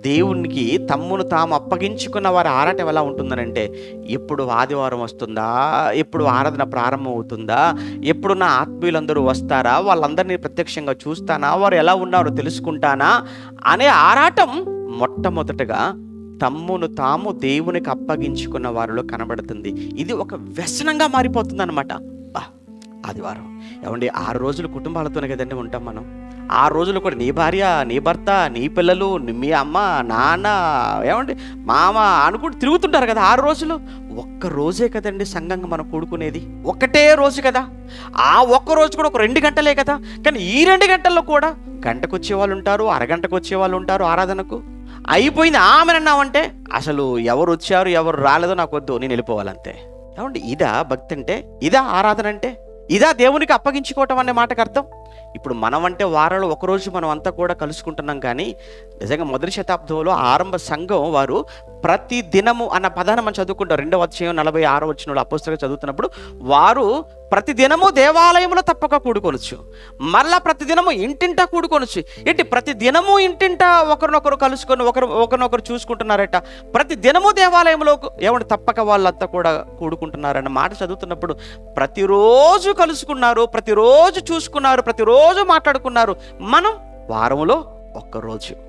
దేవునికి తమ్మును తాము అప్పగించుకున్న వారి ఆరాటం ఎలా ఉంటుందనంటే ఎప్పుడు ఆదివారం వస్తుందా ఎప్పుడు ఆరాధన ప్రారంభం అవుతుందా ఎప్పుడు నా ఆత్మీయులందరూ వస్తారా వాళ్ళందరినీ ప్రత్యక్షంగా చూస్తానా వారు ఎలా ఉన్నారో తెలుసుకుంటానా అనే ఆరాటం మొట్టమొదటగా తమ్మును తాము దేవునికి అప్పగించుకున్న వారిలో కనబడుతుంది. ఇది ఒక వ్యసనంగా మారిపోతుంది ఆదివారం. ఏమండి ఆరు రోజులు కుటుంబాలతోనే కదండి ఉంటాం మనం. ఆ రోజులు కూడా నీ భార్య నీ భర్త నీ పిల్లలు మీ అమ్మ నాన్న ఏమండి మామ అనుకుంటూ తిరుగుతుంటారు కదా ఆరు రోజులు. ఒక్క రోజే కదండి సంఘంగా మనం కూడుకునేది. ఒకటే రోజు కదా. ఆ ఒక్క రోజు కూడా ఒక రెండు గంటలే కదా. కానీ ఈ రెండు గంటల్లో కూడా గంటకు వాళ్ళు ఉంటారు అరగంటకు వచ్చే వాళ్ళు ఉంటారు ఆరాధనకు. అయిపోయింది ఆమెనన్నామంటే అసలు ఎవరు వచ్చారు ఎవరు రాలేదో నాకు వద్దు నేను వెళ్ళిపోవాలంతే. ఏమండి ఇదా భక్తి అంటే ఇదా ఆరాధన అంటే? ఇదా దేవునికి అప్పగించుకోవటం అనే మాటకు అర్థం? ఇప్పుడు మనం అంటే వారంలో ఒకరోజు మనం అంతా కూడా కలుసుకుంటున్నాం కానీ నిజంగా మొదటి శతాబ్దంలో ఆరంభ సంఘం వారు ప్రతి దినము అన్న పదాన్ని మనం చదువుకుంటాం. రెండవ అధ్యాయం నలభై ఆరో వచ్చిన అపుస్తకం చదువుతున్నప్పుడు వారు ప్రతి దినము దేవాలయంలో తప్పక కూడుకొనొచ్చు. మళ్ళా ప్రతి దినము ఇంటింటా కూడుకొనొచ్చు. ఏంటి? ప్రతి దినము ఇంటింటా ఒకరినొకరు కలుసుకొని ఒకరు ఒకరినొకరు చూసుకుంటున్నారట. ప్రతి దినము దేవాలయంలో ఏమంటే తప్పక వాళ్ళంతా కూడా కూడుకుంటున్నారన్న మాట చదువుతున్నప్పుడు ప్రతిరోజు కలుసుకున్నారు ప్రతిరోజు చూసుకున్నారు ప్రతిరోజు మాట్లాడుకున్నారు. మనం వారంలో ఒక్కరోజు.